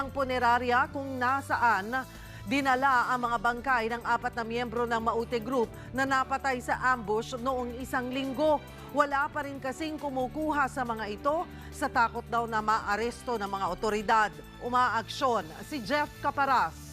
ang punerarya kung nasaan dinala ang mga bangkay ng apat na miyembro ng Maute Group na napatay sa ambush noong isang linggo. Wala pa rin kasing kumukuha sa mga ito sa takot daw na maaresto ng mga otoridad. Umaaksyon si Jeff Caparas.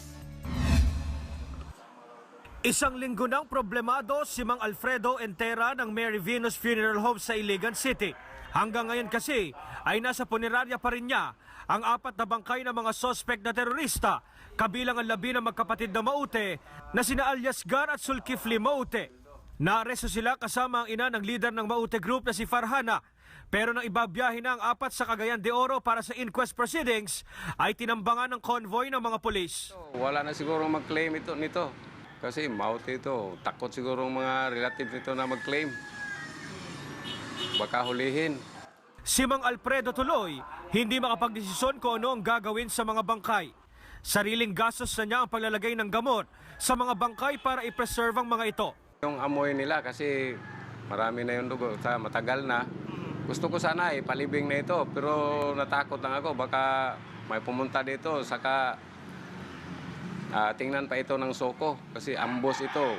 Isang linggo nang problemado si Mang Alfredo Entera ng Mary Venus Funeral Home sa Iligan City. Hanggang ngayon kasi ay nasa punerarya pa rin niya ang apat na bangkay ng mga sospek na terorista, kabilang ang labi ng magkapatid na Maute na sina alias Gar at Sulkifli Maute. Naaresto sila kasama ang ina ng leader ng Maute Group na si Farhana. Pero nang ibabiyahin na ang apat sa Cagayan de Oro para sa inquest proceedings, ay tinambangan ng convoy ng mga pulis. Wala na siguro mag-claim ito nito. Kasi maute ito. Takot siguro ang mga relatives nito na mag-claim. Baka hulihin. Si Mang Alfredo tuloy, hindi makapagdesisyon kung ano ang gagawin sa mga bangkay. Sariling gastos na niya ang paglalagay ng gamot sa mga bangkay para i-preserve ang mga ito. Yung amoy nila kasi marami na yung dugo. Sa matagal na. Gusto ko sana ipalibing na ito. Pero natakot lang ako. Baka may pumunta dito. Saka ah, tingnan pa ito ng soko. Kasi ambos ito.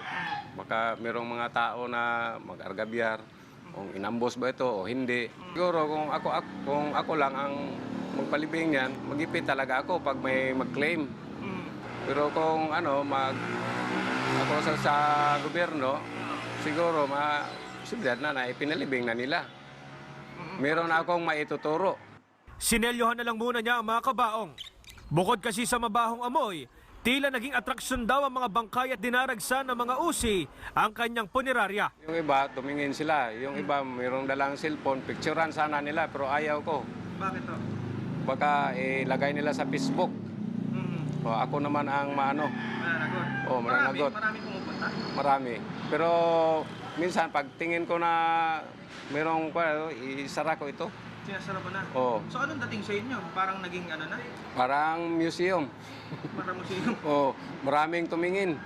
Baka merong mga tao na mag-argabyar. Kung inambos ba ito o hindi. Siguro kung ako, ako, kung ako lang ang magpalibing yan, magipit talaga ako pag may mag-claim. Pero kung ano, mag ako sa, sa gobyerno, siguro ma posibilidad na na ipinalibing na nila. Meron akong maituturo. Sinelyohan na lang muna niya ang mga kabaong. Bukod kasi sa mabahong amoy, tila naging atraksyon daw ang mga bangkay at dinaragsan ng mga usi ang kanyang punerarya. Yung iba, tumingin sila. Yung iba, mayroong dalang cellphone. Picturean sana nila, pero ayaw ko. Bakit to? Baka ilagay nila sa Facebook. O, ako naman ang maano. Mananagot. O, mananagot. Marami pumupunta. Marami. Pero minsan, pag tingin ko na mayroong, pa, isara ko ito. Sinasara mo na. O, So anong dating sa inyo? Parang naging ano na? parang museum. Parang museum. O, maraming tumingin.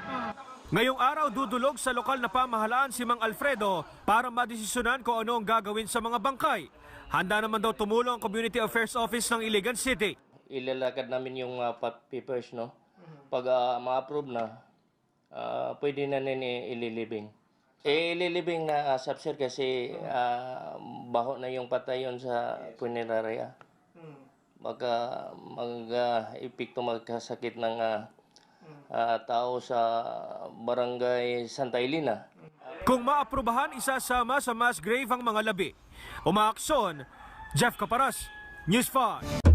Ngayong araw dudulog sa lokal na pamahalaan si Mang Alfredo para madesisyonan kung ano ang gagawin sa mga bangkay. Handa naman daw tumulong ang Community Affairs Office ng Iligan City. ilalakad namin yung uh, pa- papers, no? Pag ah, ma-approve na, ah, pwede na nini ililibing. Eh, ililibing na uh, sir kasi ah, baho na yung patayon sa punerarya. Baka mag-epekto magkasakit ng ah, ah, tao sa barangay Santa Elena. Kung maaprubahan, isasama sa mass grave ang mga labi. Umaaksyon, Jeff Caparas, News 5.